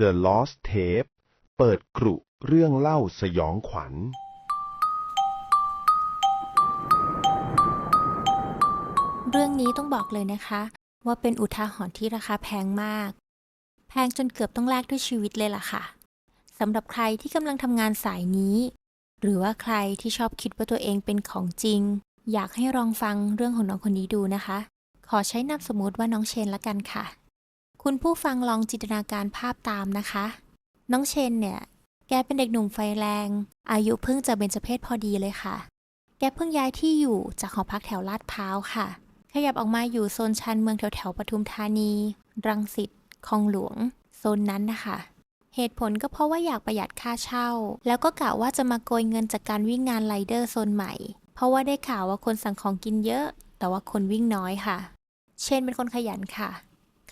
The Lost Tape เปิดกรุเรื่องเล่าสยองขวัญ เรื่องนี้ต้องบอกเลยนะคะ ว่าเป็นอุทาหรณ์ที่ราคาแพงมาก แพงจนเกือบต้องแลกด้วยชีวิตเลยล่ะค่ะสำหรับใครที่กำลังทำงานสายนี้ หรือว่าใครที่ชอบคิดว่าตัวเองเป็นของจริง อยากให้ลองฟังเรื่องของน้องคนนี้ดูนะคะ ขอใช้นามสมมติว่าน้องเชนละกันค่ะ คุณผู้ฟังลองจินตนาการภาพตามนะคะ น้องเชนเนี่ย แกเป็นเด็กหนุ่มไฟแรง อายุเพิ่งจะเบญจเพศพอดีเลยค่ะ แกเพิ่งย้ายที่อยู่จากหอพักแถวลาดพร้าวค่ะ ขยับออกมาอยู่โซนชันเมืองแถวแถวปทุมธานี รังสิต คลองหลวง โซนนั้นนะคะ เหตุผลก็เพราะว่าอยากประหยัดค่าเช่า แล้วก็กะว่าจะมาโกยเงินจากการวิ่งงานไรเดอร์โซนใหม่ เพราะว่าได้ข่าวว่าคนสั่งของกินเยอะ แต่ว่าคนวิ่งน้อยค่ะ เชนเป็นคนขยันค่ะ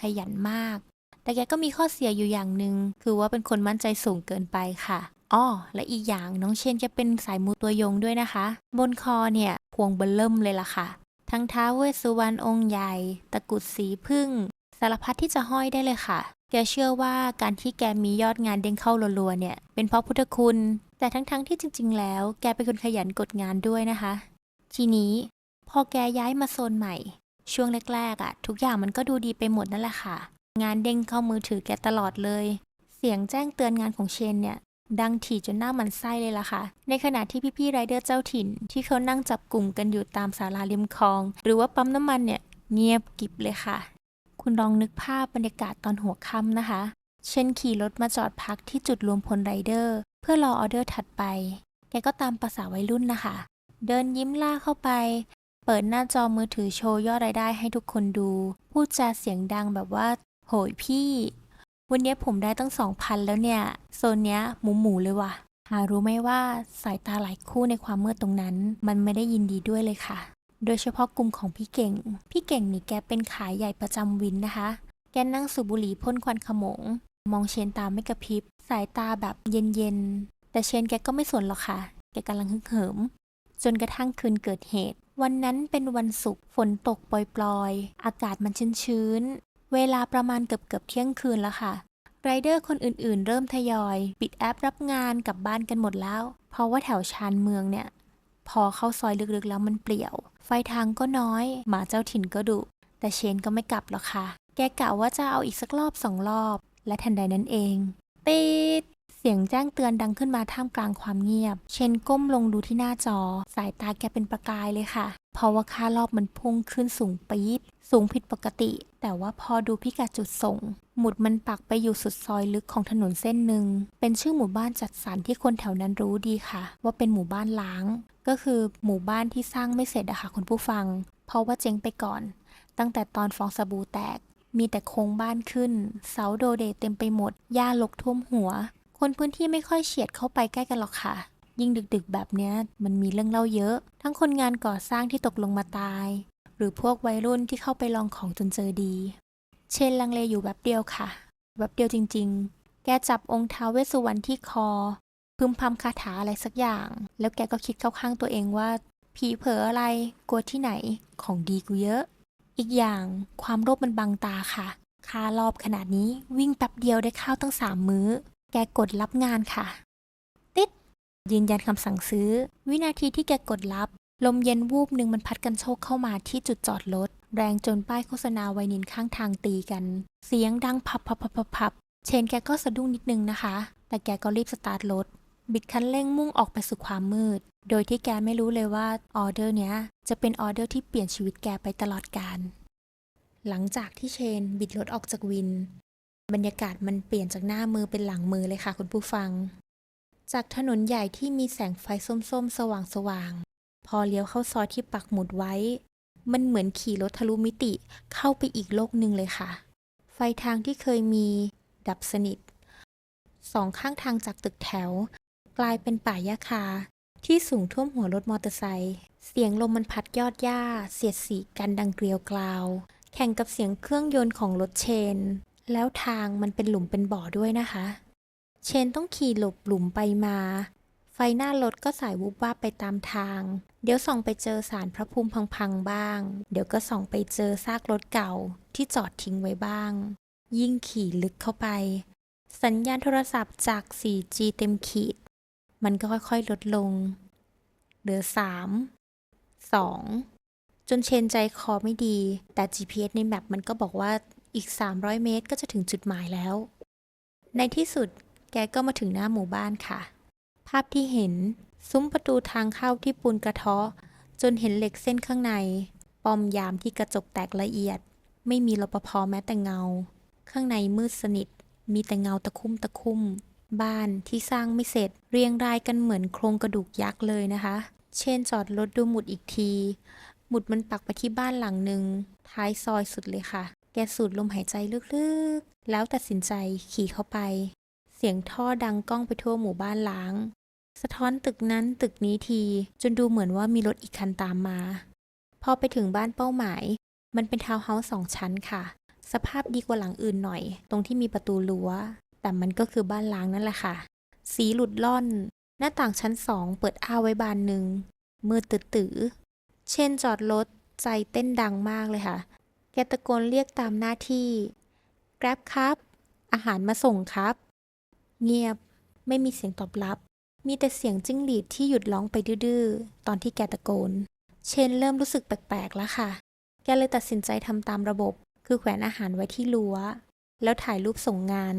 ขยันมาก แต่แกก็มีข้อเสียอยู่อย่างหนึ่งคือว่าเป็นคนมั่นใจสูงเกินไปค่ะอ้อและอีกอย่างน้องเชนแกเป็นสายมูตัวยงด้วยนะคะ บนคอเนี่ยพวงเบลเริ่มเลยล่ะค่ะ ทั้งท้าวเวสสุวรรณองค์ใหญ่ ตะกุดสีพึ่ง สารพัดที่จะห้อยได้เลยค่ะ แกเชื่อว่าการที่แกมียอดงานเด้งเข้ารัวๆเนี่ย เป็นเพราะพุทธคุณ แต่ทั้งๆที่จริง ๆ แล้ว แกเป็นคนขยันกดงานด้วยนะคะ ทีนี้ พอแกย้ายมาโซนใหม่ ช่วงแรกๆอะ่ะ ทุกอย่างมันก็ดูดีไปหมดนั่นแหละค่ะ งานเด้งเข้ามือถือแกตลอดเลย เสียงแจ้งเตือนงานของเชนเนี่ย ดังถี่จนหน้ามันไส้เลยล่ะค่ะ ในขณะที่พี่ๆไรเดอร์เจ้าถิ่น ที่เขานั่งจับกลุ่มกันอยู่ตามศาลาริมคลอง หรือว่าปั๊มน้ำมันเนี่ยเงียบกิบเลยค่ะ คุณลองนึกภาพบรรยากาศตอนหัวค่ำนะคะ เชนขี่รถมาจอดพักที่จุดรวมพลไรเดอร์ เพื่อรอออเดอร์ถัดไป แกก็ตามภาษาวัยรุ่นนะคะ เดินยิ้มล่าเข้าไป เปิดหน้าจอมือถือโชว์ยอดรายได้ให้ทุกคนดู พูดจาเสียงดังแบบว่า โหยพี่ วันนี้ผมได้ตั้งสองพันแล้วเนี่ย โซนเนี้ยหมูหมูเลยว่ะ หารู้ไหมว่าสายตาหลายคู่ในความมืดตรงนั้น มันไม่ได้ยินดีด้วยเลยค่ะ โดยเฉพาะกลุ่มของพี่เก่ง พี่เก่งนี่แกเป็นขายใหญ่ประจำวินนะคะ แกนั่งสูบบุหรี่พ่นควันขโมง มองเชนตาไม่กระพริบ สายตาแบบเย็นๆ แต่เชนแกก็ไม่สนหรอกค่ะ แกกำลังฮึกเหิม จนกระทั่งคืนเกิดเหตุ วันนั้นเป็นวันศุกร์ฝนตกปล่อยๆ อากาศมันชื้นๆ เวลาประมาณเกือบๆเที่ยงคืนแล้วค่ะ ไรเดอร์คนอื่นๆ เริ่มทยอย ปิดแอปรับงานกลับบ้านกันหมดแล้ว เพราะว่าแถวชานเมืองเนี่ย พอเข้าซอยลึกๆแล้วมันเปลี่ยว ไฟทางก็น้อย หมาเจ้าถิ่นก็ดุ แต่เชนก็ไม่กลับหรอกค่ะ แกกะว่าจะเอาอีกสักรอบสองรอบ และทันใดนั้นเอง ติด เสียงแจ้งเตือนดังขึ้นมาท่ามกลางความเงียบ เชนก้มลงดูที่หน้าจอ สายตาแกเป็นประกายเลยค่ะ เพราะว่าค่ารอบมันพุ่งขึ้นสูงปี๊ด สูงผิดปกติ แต่ว่าพอดูพิกัดจุดส่ง หมุดมันปักไปอยู่สุดซอยลึกของถนนเส้นหนึ่ง เป็นชื่อหมู่บ้านจัดสรรที่คนแถวนั้นรู้ดีค่ะ ว่าเป็นหมู่บ้านล้าง ก็คือหมู่บ้านที่สร้างไม่เสร็จอะค่ะคุณผู้ฟัง เพราะว่าเจ๊งไปก่อน ตั้งแต่ตอนฟองสบู่แตกมีแต่โครงบ้านขึ้น เสาโดเดเต็มไปหมด หญ้าลกท่วมหัว คนพื้นที่ไม่ค่อยเฉียดเข้าไปใกล้กันหรอกค่ะ ยิ่งดึกๆแบบเนี้ยมันมีเรื่องเล่าเยอะ ทั้งคนงานก่อสร้างที่ตกลงมาตาย หรือพวกวัยรุ่นที่เข้าไปลองของจนเจอดี เชนลังเลอยู่แบบเดียวค่ะ แบบเดียวจริง ๆ แกจับองค์ท้าวเวสสุวรรณที่คอ พึมพำคาถาอะไรสักอย่าง แล้วแกก็คิดเข้าข้างตัวเองว่าผีเผลออะไรกลัวที่ไหนของดีกูเยอะ อีกอย่างความโลภมันบังตาค่ะคารอบขนาดนี้วิ่งแป๊บเดียวได้ข้าวตั้งสามมื้อ แกกดรับงานค่ะ ติด ยืนยันคำสั่งซื้อ วินาทีที่แกกดรับ ลมเย็นวูบหนึ่งมันพัดกันโชกเข้ามาที่จุดจอดรถ แรงจนป้ายโฆษณาไวนินข้างทางตีกัน เสียงดังพับพับพับพับพับเชนแกก็สะดุ้งนิดนึงนะคะ แต่แกก็รีบสตาร์ทรถ บิดคันเร่งมุ่งออกไปสู่ความมืด โดยที่แกไม่รู้เลยว่าออเดอร์เนี้ยจะเป็นออเดอร์ที่เปลี่ยนชีวิตแกไปตลอดกาลหลังจากที่เชนบิดรถออกจากวิน บรรยากาศมันเปลี่ยนจากหน้ามือเป็นหลังมือเลยค่ะคุณผู้ฟัง จากถนนใหญ่ที่มีแสงไฟส้มๆ สว่างๆ พอเลี้ยวเข้าซอยที่ปักหมุดไว้ มันเหมือนขี่รถทะลุมิติเข้าไปอีกโลกหนึ่งเลยค่ะ ไฟทางที่เคยมีดับสนิท สองข้างทางจากตึกแถว กลายเป็นป่าหญ้าคา ที่สูงท่วมหัวรถมอเตอร์ไซค์เสียงลมมันพัดยอดหญ้า เสียดสีกันดังเกลียวกราว แข่งกับเสียงเครื่องยนต์ของรถเชน แล้วทางมันเป็นหลุมเป็นบ่อด้วยนะคะ เชนต้องขี่หลบหลุมไปมา ไฟหน้ารถก็สายวุบวาบไปตามทาง เดี๋ยวส่องไปเจอสารพระภูมิพังๆบ้าง เดี๋ยวก็ส่องไปเจอซากรถเก่าที่จอดทิ้งไว้บ้าง ยิ่งขี่ลึกเข้าไป สัญญาณโทรศัพท์จาก 4G เต็มขีด มันก็ค่อยๆลดลง เหลือ 3 2 จนเชนใจคอไม่ดี แต่ GPS ในแมปมันก็บอกว่า อีก 300 เมตรก็จะถึงจุดหมายแล้ว ในที่สุดแกก็มาถึงหน้าหมู่บ้านค่ะ ภาพที่เห็น ซุ้มประตูทางเข้าที่ปูนกระเทาะ จนเห็นเหล็กเส้นข้างใน ปอมยามที่กระจกแตกละเอียด ไม่มีรปภแม้แต่เงา ข้างในมืดสนิท มีแต่เงาตะคุ่มตะคุ่ม บ้านที่สร้างไม่เสร็จ เรียงรายกันเหมือนโครงกระดูกยักษ์เลยนะคะ เช่นจอดรถดูหมุดอีกที หมุดมันปักไปที่บ้านหลังหนึ่งท้ายซอยสุดเลยค่ะ กสูดลมหายใจลึกๆ แล้วตัดสินใจขี่เข้าไป เสียงท่อดังก้องไปทั่วหมู่บ้านล้าง สะท้อนตึกนั้นตึกนี้ที จนดูเหมือนว่ามีรถอีกคันตามมา พอไปถึงบ้านเป้าหมาย มันเป็นทาวน์เฮาส์สองชั้นค่ะ สภาพดีกว่าหลังอื่นหน่อย ตรงที่มีประตูรั้ว แต่มันก็คือบ้านล้างนั่นแหละค่ะ สีหลุดล่อน หน้าต่างชั้นสองเปิดอ้าไว้บานหนึ่งมืดตื้อๆเช่นจอดรถใจเต้นดังมากเลยค่ะ แกตะโกนเรียกตามหน้าที่ Grab ครับ อาหารมาส่งครับ เงียบ ไม่มีเสียงตอบรับ มีแต่เสียงจิ้งหรีดที่หยุดร้องไปดื้อๆ ตอนที่แกตะโกน เชนเริ่มรู้สึกแปลกๆ แล้วค่ะ แกเลยตัดสินใจทำตามระบบ คือแขวนอาหารไว้ที่รั้ว แล้วถ่ายรูปส่งงาน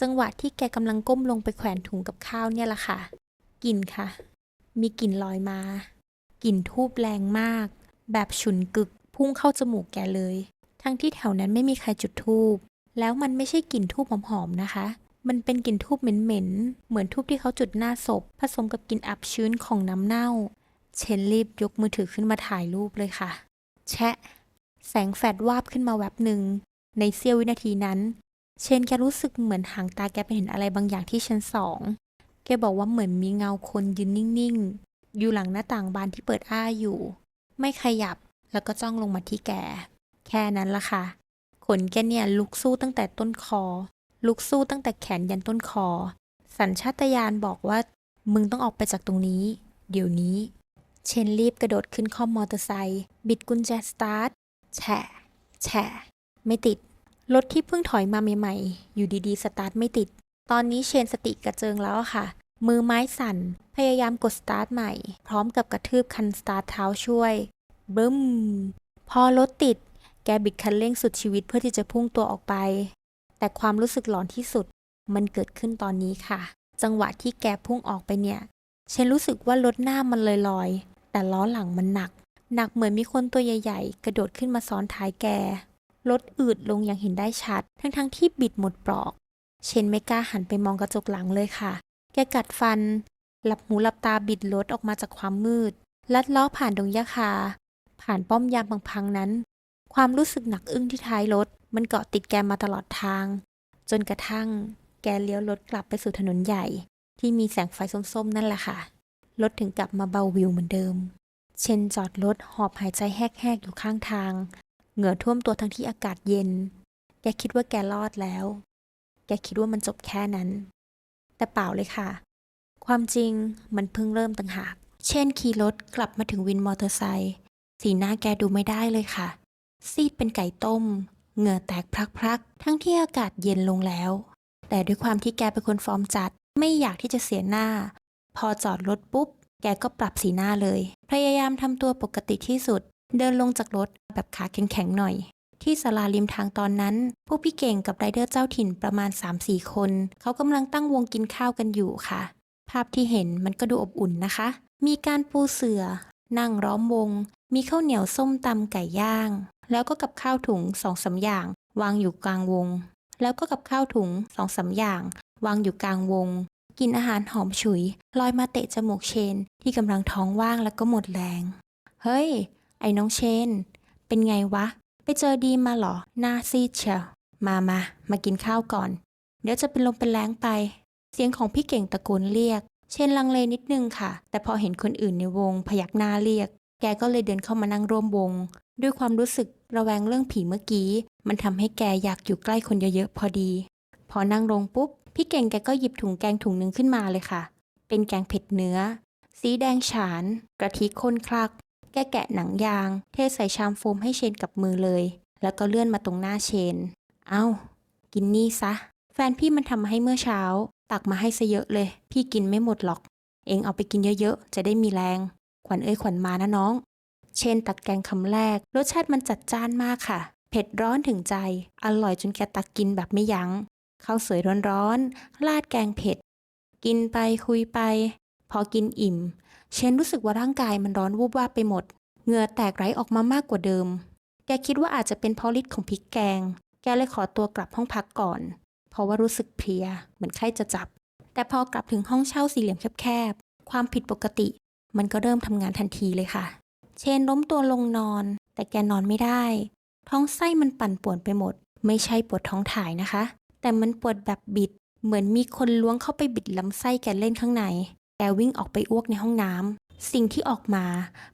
จังหวะที่แกกำลังก้มลงไปแขวนถุงกับข้าวเนี่ยละค่ะ กลิ่นค่ะ มีกลิ่นลอยมา กลิ่นทูบแรงมาก แบบฉุนกึกพุ่งเข้าจมูกแกเลย ทั้งที่แถวนั้นไม่มีใครจุดทูบแล้วมันไม่ใช่กลิ่นทูบหอมๆนะคะ มันเป็นกลิ่นทูบเหม็นๆ เหมือนทูบที่เขาจุดหน้าศพ ผสมกับกลิ่นอับชื้นของน้ำเน่า เชนรีบยกมือถือขึ้นมาถ่ายรูปเลยค่ะ แชะ แสงแฟลชวาบขึ้นมาแวบหนึ่ง ในเสี้ยววินาทีนั้น เชนแกรู้สึกเหมือนหางตาแกไปเห็นอะไรบางอย่างที่ชั้นสอง แกบอกว่าเหมือนมีเงาคนยืนนิ่งๆ อยู่หลังหน้าต่างบานที่เปิดอ้าอยู่ ไม่ขยับแล้วก็จ้องลงมาที่แก แค่นั้นละค่ะ ขนแกเนี่ยลุกสู้ตั้งแต่ต้นคอ ลุกสู้ตั้งแต่แขนยันต้นคอ สัญชาตญาณบอกว่า มึงต้องออกไปจากตรงนี้ เดี๋ยวนี้ เชนรีบกระโดดขึ้นคล่อมมอเตอร์ไซค์ บิดกุญแจสตาร์ท แฉะ แฉะ ไม่ติด รถที่เพิ่งถอยมาใหม่ๆ อยู่ดีๆ สตาร์ทไม่ติด ตอนนี้เชนสติกระเจิงแล้วค่ะ มือไม้สั่น พยายามกดสตาร์ทใหม่ พร้อมกับกระทืบคันสตาร์ทเท้าช่วยบึ้ม พอรถติด แกบิดคันเร่งสุดชีวิตเพื่อที่จะพุ่งตัวออกไป แต่ความรู้สึกหลอนที่สุดมันเกิดขึ้นตอนนี้ค่ะ จังหวะที่แกพุ่งออกไปเนี่ย ฉันรู้สึกว่ารถหน้ามันลอยๆแต่ล้อหลังมันหนัก หนักเหมือนมีคนตัวใหญ่ ๆ กระโดดขึ้นมาซ้อนท้ายแก รถอืดลงอย่างเห็นได้ชัด ทั้งๆที่บิดหมดปลอก เชนไม่กล้าหันไปมองกระจกหลังเลยค่ะ แกกัดฟัน หลับหูหลับตาบิดรถออกมาจากความมืด ลัดล้อผ่านดงหญ้าคา ผ่านป้อมยามพังๆนั้น ความรู้สึกหนักอึ้งที่ท้ายรถ มันเกาะติดแกมาตลอดทาง จนกระทั่งแกเลี้ยวรถกลับไปสู่ถนนใหญ่ ที่มีแสงไฟส้มๆ นั่นแหละค่ะ รถถึงกลับมาเบาวิวเหมือนเดิม เชนจอดรถหอบหายใจแหกๆ อยู่ข้างทาง เหงื่อท่วมตัวทั้งที่อากาศเย็น แกคิดว่าแกรอดแล้ว แกคิดว่ามันจบแค่นั้น แต่เปล่าเลยค่ะ ความจริงมันเพิ่งเริ่มต่างหาก เช่นขี่รถกลับมาถึงวินมอเตอร์ไซค์ สีหน้าแกดูไม่ได้เลยค่ะ ซีดเป็นไก่ต้ม เหงื่อแตกพรักๆ ทั้งที่อากาศเย็นลงแล้ว แต่ด้วยความที่แกเป็นคนฟอร์มจัด ไม่อยากที่จะเสียหน้า พอจอดรถปุ๊บ แกก็ปรับสีหน้าเลย พยายามทำตัวปกติที่สุด เดินลงจากรถแบบขาแข็งๆหน่อย ที่ศาลาริมทางตอนนั้น พวกพี่เก่งกับไรเดอร์เจ้าถิ่นประมาณ 3-4 คน เขากำลังตั้งวงกินข้าวกันอยู่ค่ะ ภาพที่เห็นมันก็ดูอบอุ่นนะคะ มีการปูเสือนั่งล้อมวง มีข้าวเหนียวส้มตำไก่ย่าง แล้วก็กับข้าวถุงสองสามอย่าง วางอยู่กลางวง แล้วก็กับข้าวถุงสองสามอย่าง วางอยู่กลางวง กินอาหารหอมฉุย ลอยมาเตะจมูกเชน ที่กำลังท้องว่างแล้วก็หมดแรง เฮ้ย ไอ้น้องเชน เป็นไงวะ ไปเจอดีมาหรอ หน้าซีดเชียวมามา มากินข้าวก่อน เดี๋ยวจะเป็นลมเป็นแรงไป เสียงของพี่เก่งตะโกนเรียก เชนลังเลนิดนึงค่ะ แต่พอเห็นคนอื่นในวงพยักหน้าเรียก แกก็เลยเดินเข้ามานั่งร่วมวง ด้วยความรู้สึก ระแวงเรื่องผีเมื่อกี้ มันทำให้แกอยากอยู่ใกล้คนเยอะๆพอดี พอนั่งลงปุ๊บ พี่เก่งแกก็หยิบถุงแกงถุงหนึ่งขึ้นมาเลยค่ะ เป็นแกงเผ็ดเนื้อ สีแดงฉาน กระทิข้นคลัก แกแกะหนังยาง เทใส่ชามโฟมให้เชนกับมือเลย แล้วก็เลื่อนมาตรงหน้าเชน เอา้า กินนี่ซะ แฟนพี่มันทำมาให้เมื่อเช้า ตักมาให้ซะเยอะเลย พี่กินไม่หมดหรอก เองเอาไปกินเยอะๆ จะได้มีแรง ขวัญเอ้ยขวัญมานะน้อง เช่นตักแกงคำแรก รสชาติมันจัดจ้านมากค่ะ เผ็ดร้อนถึงใจ อร่อยจนแกตักกินแบบไม่ยัง้งข้าวสวยร้อนๆราดแกงเผ็ด กินไปคุยไป พอกินอิ่ม เชนรู้สึกว่าร่างกายมันร้อนวูบวาบไปหมด เหงื่อแตกไหลออกมามากกว่าเดิม แกคิดว่าอาจจะเป็นเพราะฤทธิ์ของพริกแกง แกเลยขอตัวกลับห้องพักก่อน เพราะว่ารู้สึกเพลีย เหมือนไข้จะจับ แต่พอกลับถึงห้องเช่าสี่เหลี่ยมแคบๆ ความผิดปกติ มันก็เริ่มทำงานทันทีเลยค่ะ เชนล้มตัวลงนอน แต่แกนอนไม่ได้ ท้องไส้มันปั่นป่วนไปหมด ไม่ใช่ปวดท้องถ่ายนะคะ แต่มันปวดแบบบิด เหมือนมีคนล้วงเข้าไปบิดลำไส้แกเล่นข้างในแกวิ่งออกไปอ้วกในห้องน้ำสิ่งที่ออกมา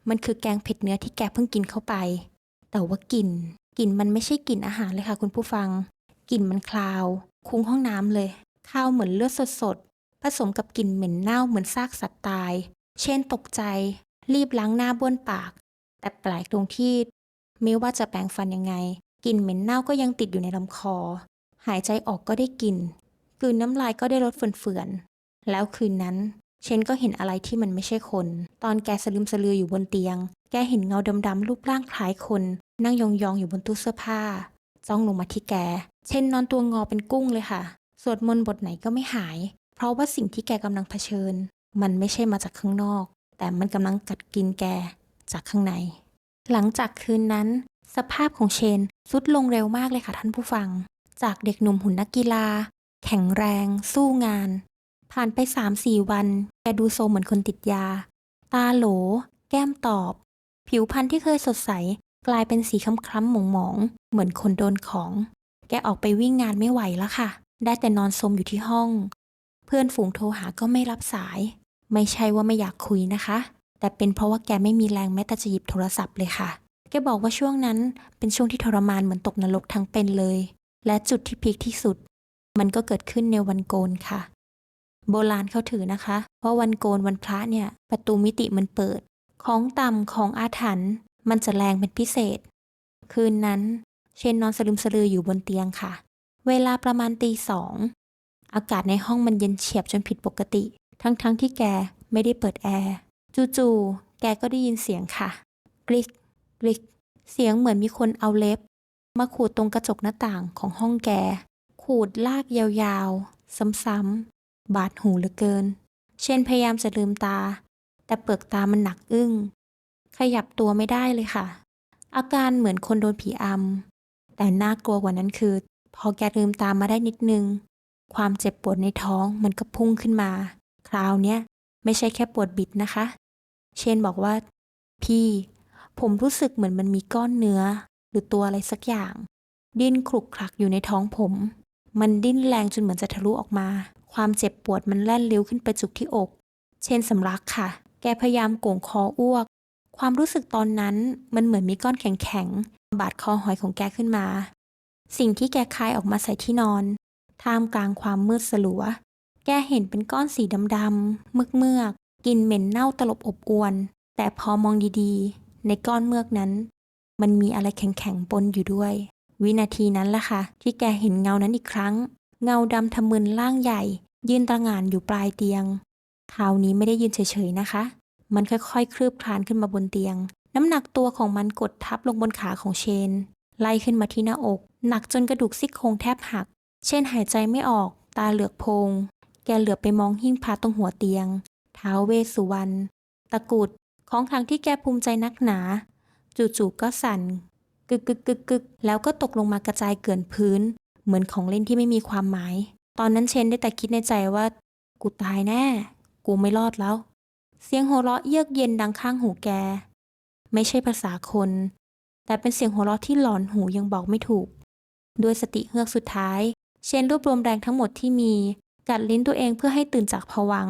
มันคือแกงเผ็ดเนื้อที่แกเพิ่งกินเข้าไป แต่ว่ากลิ่นกลิ่นมันไม่ใช่กลิ่นอาหารเลยค่ะ คุณผู้ฟังกลิ่นมันคลาว คุ้งห้องน้ำเลยข้าวเหมือนเลือดสดๆผสมกับกลิ่นเหม็นเน่าเหมือนซากสัตว์ตาย เช่นตกใจ รีบล้างหน้าบ้วนปาก แต่แปลกตรงที่ ไม่ว่าจะแปรงฟันยังไงกลิ่นเหม็นเน่าก็ยังติดอยู่ในลำคอ หายใจออกก็ได้กลิ่นกลืนน้ำลายก็ได้รสเฟื่อนๆแล้วคืนนั้น เชนก็เห็นอะไรที่มันไม่ใช่คน ตอนแกสลืมสลืออยู่บนเตียง แกเห็นเงาดำๆรูปร่างคล้ายคน นั่งยองๆอยู่บนตู้เสื้อผ้า จ้องลงมาที่แก เช่นนอนตัวงอเป็นกุ้งเลยค่ะ สวดมนต์บทไหนก็ไม่หาย เพราะว่าสิ่งที่แกกำลังเผชิญ มันไม่ใช่มาจากข้างนอก แต่มันกำลังกัดกินแกจากข้างใน หลังจากคืนนั้น สภาพของเชนสุดลงเร็วมากเลยค่ะท่านผู้ฟัง จากเด็กหนุ่มหุ่นนักกีฬา แข็งแรง สู้งาน ผ่านไปสามสี่วัน แกดูโซมเหมือนคนติดยา ตาโหล แก้มตอบ ผิวพรรณที่เคยสดใส กลายเป็นสีคล้ำๆหมองๆ เหมือนคนโดนของ แกออกไปวิ่งงานไม่ไหวแล้วค่ะ ได้แต่นอนสมอยู่ที่ห้อง เพื่อนฝูงโทรหาก็ไม่รับสาย ไม่ใช่ว่าไม่อยากคุยนะคะ แต่เป็นเพราะว่าแกไม่มีแรงแม้แต่จะหยิบโทรศัพท์เลยค่ะ แกบอกว่าช่วงนั้นเป็นช่วงที่ทรมานเหมือนตกนรกทั้งเป็นเลย และจุดที่พีคที่สุด มันก็เกิดขึ้นในวันโกนค่ะ โบราณเขาถือนะคะว่าวันโกนวันพระเนี่ย ประตูมิติมันเปิด ของต่ำของอาถรรพ์มันจะแรงเป็นพิเศษ คืนนั้น เชนนอนสลึมสลืออยู่บนเตียงค่ะ เวลาประมาณตีสองอากาศในห้องมันเย็นเฉียบจนผิดปกติ ทั้งๆทที่แกไม่ได้เปิดแอร์จู่ๆแกก็ได้ยินเสียงค่ะ กริกกริก เสียงเหมือนมีคนเอาเล็บ มาขูดตรงกระจกหน้าต่างของห้องแก ขูดลากยาวๆ ซ้ำๆ บาดหูเหลือเกิน เชนพยายามจะลืมตา แต่เปลือกตามันหนักอึ้ง ขยับตัวไม่ได้เลยค่ะ อาการเหมือนคนโดนผีอำ แต่น่ากลัวกว่านั้นคือ พอแกลืมตามาได้นิดนึง ความเจ็บปวดในท้องมันก็พุ่งขึ้นมา คราวเนี้ยไม่ใช่แค่ปวดบิดนะคะ เชนบอกว่า พี่ ผมรู้สึกเหมือนมันมีก้อนเนื้อ หรือตัวอะไรสักอย่าง ดิ้นคลุกคลักอยู่ในท้องผม มันดิ้นแรงจนเหมือนจะทะลุออกมา ความเจ็บปวดมันแล่นเลี้ยวขึ้นไปจุกที่อก เชนสำลักค่ะ แกพยายามโก่งคออ้วก ความรู้สึกตอนนั้นมันเหมือนมีก้อนแข็งๆบาดคอหอยของแกขึ้นมา สิ่งที่แกคายออกมาใส่ที่นอน ท่ามกลางความมืดสลัว แกเห็นเป็นก้อนสีดำๆเมือกเมือกๆกลิ่นเหม็นเน่าตลบอบอวน แต่พอมองดีๆ ในก้อนเมือกนั้น มันมีอะไรแข็งๆปนอยู่ด้วย วินาทีนั้นล่ะค่ะ ที่แกเห็นเงานั้นอีกครั้ง เงาดำทะมึนล่างใหญ่ ยืนตระหง่านอยู่ปลายเตียงคราวนี้ไม่ได้ยืนเฉยๆนะคะ มันค่อยๆ คลืบคลานขึ้นมาบนเตียง น้ำหนักตัวของมันกดทับลงบนขาของเชน ไล่ขึ้นมาที่หน้าอก หนักจนกระดูกซี่โครงแทบหัก เชนหายใจไม่ออก ตาเหลือกโพง แกเหลือบไปมองหิ้งพระตรงหัวเตียง ท้าวเวสสุวรรณ ตะกุด ของขลังที่แกภูมิใจนักหนา จู่ๆก็สั่น กึกกึกกึกกึกแล้วก็ตกลงมากระจายเกลื่อนพื้น เหมือนของเล่นที่ไม่มีความหมาย ตอนนั้นเชนได้แต่คิดในใจว่า กูตายแน่ กูไม่รอดแล้ว เสียงหัวเราะเยือกเย็นดังข้างหูแก ไม่ใช่ภาษาคน แต่เป็นเสียงหัวเราะที่หลอนหูยังบอกไม่ถูก ด้วยสติเฮือกสุดท้าย เชนรวบรวมแรงทั้งหมดที่มี กัดลิ้นตัวเองเพื่อให้ตื่นจากผวัง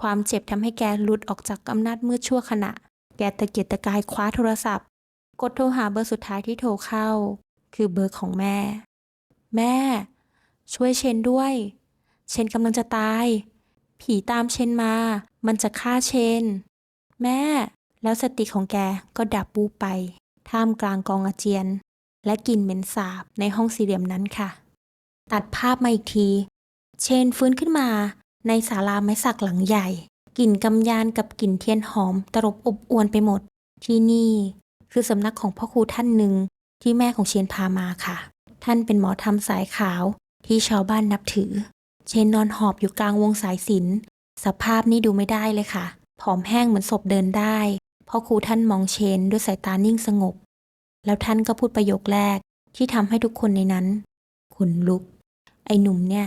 ความเจ็บทำให้แกหลุดออกจากอำนาจมืดชั่วขณะ แกตะเกียกตะกายคว้าโทรศัพท์ กดโทรหาเบอร์สุดท้ายที่โทรเข้า คือเบอร์ของแม่ แม่ ช่วยเชนด้วย เชนกำลังจะตาย ผีตามเชนมา มันจะฆ่าเชน แม่ แล้วสติของแกก็ดับบูบไป ท่ามกลางกองอาเจียน และกลิ่นเหม็นสาบในห้องสี่เหลี่ยมนั้นค่ะตัดภาพมาอีกที เชนฟื้นขึ้นมา ในศาลาไม้สักหลังใหญ่ กลิ่นกำยานกับกลิ่นเทียนหอมตรบอบอวนไปหมด ที่นี่คือสำนักของพ่อครูท่านหนึ่งที่แม่ของเชนพามาค่ะ ท่านเป็นหมอทำสายขาวที่ชาวบ้านนับถือ เชนนอนหอบอยู่กลางวงสายสินสภาพนี่ดูไม่ได้เลยค่ะ ผอมแห้งเหมือนศพเดินได้พ่อครูท่านมองเชนด้วยสายตานิ่งสงบ แล้วท่านก็พูดประโยคแรกที่ทำให้ทุกคนในนั้นขนลุก ไอ้หนุ่มเนี่ย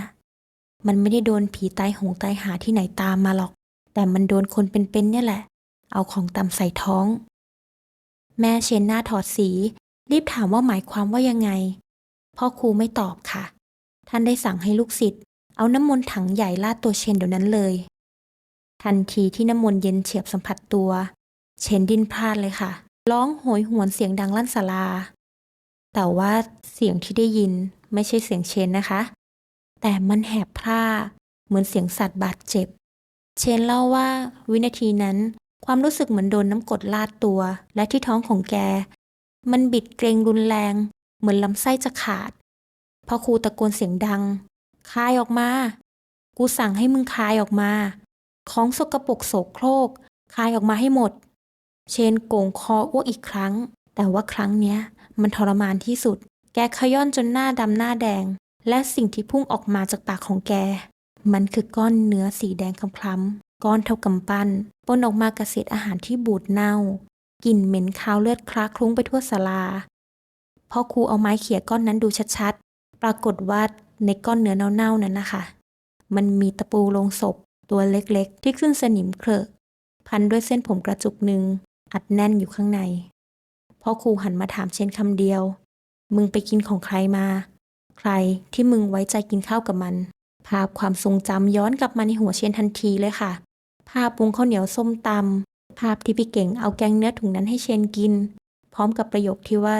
มันไม่ได้โดนผีตายหงตายหาที่ไหนตามมาหรอก แต่มันโดนคนเป็นๆเนี่ยแหละ เอาของตำใส่ท้อง แม่เชนหน้าถอดสี รีบถามว่าหมายความว่ายังไง พ่อครูไม่ตอบค่ะ ท่านได้สั่งให้ลูกศิษย์เอาน้ำมนต์ถังใหญ่ลาดตัวเชนเดี๋ยวนั้นเลย ทันทีที่น้ำมนต์เย็นเฉียบสัมผัสตัว เชนดิ้นพลาดเลยค่ะ ร้องโหยหวนเสียงดังลั่นศาลา แต่ว่าเสียงที่ได้ยินไม่ใช่เสียงเชนนะคะ แต่มันแหบพร่า เหมือนเสียงสัตว์บาดเจ็บ เชนเล่าว่าวินาทีนั้น ความรู้สึกเหมือนโดนน้ำกรดลาดตัว และที่ท้องของแก มันบิดเกรงรุนแรง เหมือนลำไส้จะขาด พอครูตะโกนเสียงดัง คายออกมา กูสั่งให้มึงคายออกมา ของสกปรกโสโครก คายออกมาให้หมด เชนโก่งคออ้วกอีกครั้ง แต่ว่าครั้งเนี้ย มันทรมานที่สุด แกขย้อนจนหน้าดำหน้าแดง และสิ่งที่พุ่งออกมาจากปากของแก มันคือก้อนเนื้อสีแดงคล้ำๆก้อนเท่ากำปั้นปนออกมากับเศษอาหารที่บูดเน่ากลิ่นเหม็นคาวเลือดคลาคลุ้งไปทั่วศาลาพ่อครูเอาไม้เขี่ยก้อนนั้นดูชัดๆ ปรากฏว่าในก้อนเนื้อเน่าๆนั้นนะคะ มันมีตะปูลงศพ ตัวเล็กๆ ที่ขึ้นสนิมเครอะพันด้วยเส้นผมกระจุกหนึ่งอัดแน่นอยู่ข้างในพ่อครูหันมาถามเช่นคำเดียว มึงไปกินของใครมา ใครที่มึงไว้ใจกินข้าวกับมัน ภาพความทรงจำย้อนกลับมาในหัวเชนทันทีเลยค่ะ ภาพปรุงข้าวเหนียวส้มตำภาพที่พี่เก่งเอาแกงเนื้อถุงนั้นให้เชนกิน พร้อมกับประโยคที่ว่า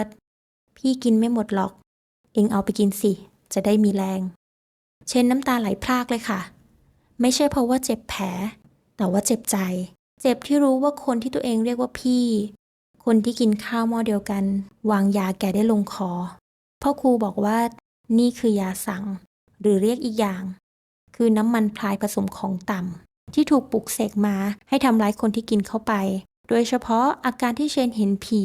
พี่กินไม่หมดหรอก เองเอาไปกินสิ จะได้มีแรง เชนน้ำตาไหลพรากเลยค่ะ ไม่ใช่เพราะว่าเจ็บแผล แต่ว่าเจ็บใจ เจ็บที่รู้ว่าคนที่ตัวเองเรียกว่าพี่ คนที่กินข้าวหม้อเดียวกัน วางยาแกได้ลงคอพ่อครูบอกว่า นี่คือยาสั่งหรือเรียกอีกอย่าง คือน้ำมันพลายผสมของต่ำที่ถูกปลุกเสกมาให้ทำร้ายคนที่กินเข้าไป โดยเฉพาะอาการที่เชนเห็นผี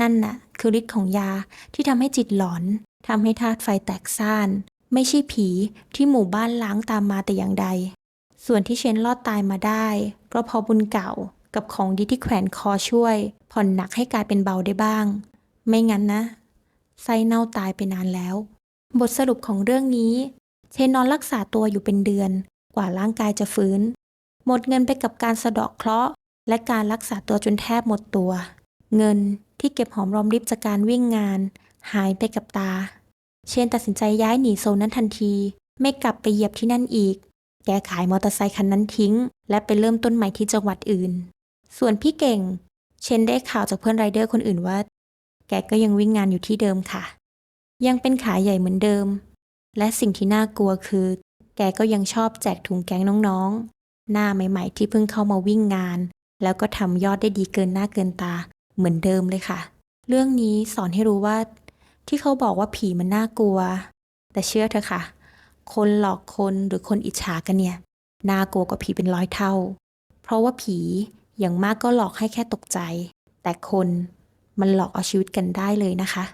นั่นน่ะ คือฤทธิ์ของยาที่ทำให้จิตหลอนทำให้ธาตุไฟแตกซ่าน ไม่ใช่ผีที่หมู่บ้านล้างตามมาแต่อย่างใด ส่วนที่เชนรอดตายมาได้ ก็เพราะบุญเก่ากับของดีที่แขวนคอช่วย ผ่อนหนักให้กลายเป็นเบาได้บ้าง ไม่งั้นนะไส้เน่าตายไปนานแล้ว บทสรุปของเรื่องนี้ เชนนอนรักษาตัวอยู่เป็นเดือน กว่าร่างกายจะฟื้น หมดเงินไปกับการสะเดาะเคราะห์ และการรักษาตัวจนแทบหมดตัว เงินที่เก็บหอมรอมริบจากการวิ่งงาน หายไปกับตา เชนตัดสินใจย้ายหนีโซนนั้นทันที ไม่กลับไปเหยียบที่นั่นอีก แกขายมอเตอร์ไซคันนั้นทิ้ง และไปเริ่มต้นใหม่ที่จังหวัดอื่น ส่วนพี่เก่ง เชนได้ข่าวจากเพื่อนไรเดอร์คนอื่นว่า แกก็ยังวิ่งงานอยู่ที่เดิมค่ะ ยังเป็นขาใหญ่เหมือนเดิม และสิ่งที่น่ากลัวคือ แกก็ยังชอบแจกถุงแกงน้องๆ หน้าใหม่ๆที่เพิ่งเข้ามาวิ่งงาน แล้วก็ทำยอดได้ดีเกินหน้าเกินตาเหมือนเดิมเลยค่ะ เรื่องนี้สอนให้รู้ว่า ที่เขาบอกว่าผีมันน่ากลัว แต่เชื่อเถอะค่ะ คนหลอกคนหรือคนอิจฉากันเนี่ยน่ากลัวกว่าผีเป็นร้อยเท่า เพราะว่าผีอย่างมากก็หลอกให้แค่ตกใจ แต่คนมันหลอกเอาชีวิตกันได้เลยนะคะ